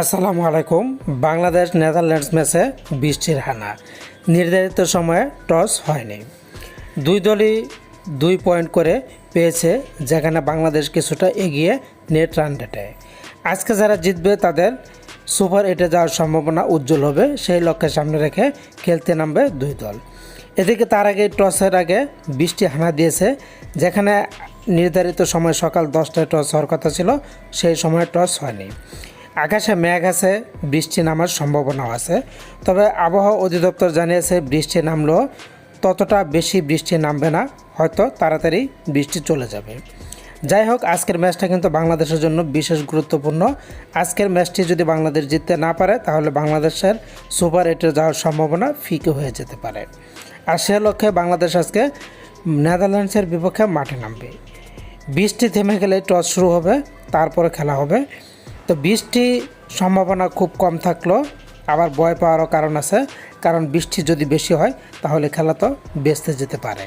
আসসালামু আলাইকুম। বাংলাদেশ নেদারল্যান্ডস ম্যাচে বৃষ্টির হানা। নির্ধারিত সময়ে টস হয়নি। দুই দলই দুই পয়েন্ট করে পেয়েছে, যেখানে বাংলাদেশ কিছুটা এগিয়ে নেট রান রেটে। আজকে যারা জিতবে তাদের সুপার এটে যাওয়ার সম্ভাবনা উজ্জ্বল হবে, সেই লক্ষ্যে সামনে রেখে খেলতে নামবে দুই দল। এদিকে তার আগে টসের আগে বৃষ্টি হানা দিয়েছে, যেখানে নির্ধারিত সময় সকাল দশটায় টস হওয়ার কথা ছিল, সেই সময় টস হয়নি। আকাশে মেঘ আছে, বৃষ্টি নামার সম্ভাবনাও আছে। তবে আবহাওয়া অধিদপ্তর জানিয়েছে, বৃষ্টি নামলেও ততটা বেশি বৃষ্টি নামবে না, হয়তো তাড়াতাড়ি বৃষ্টি চলে যাবে। যাই হোক, আজকের ম্যাচটা কিন্তু বাংলাদেশের জন্য বিশেষ গুরুত্বপূর্ণ। আজকের ম্যাচটি যদি বাংলাদেশ জিততে না পারে, তাহলে বাংলাদেশের সুপার এইটে যাওয়ার সম্ভাবনা ফিকে হয়ে যেতে পারে। আর সে লক্ষ্যে বাংলাদেশ আজকে নেদারল্যান্ডসের বিপক্ষে মাঠে নামবে। বৃষ্টি থেমে গেলে টস শুরু হবে, তারপরে খেলা হবে। তো বৃষ্টি সম্ভাবনা খুব কম থাকল। আবার ভয় পাওয়ারও কারণ আছে। কারণ বৃষ্টি যদি বেশি হয়, তাহলে খেলা তো বেসতে যেতে পারে।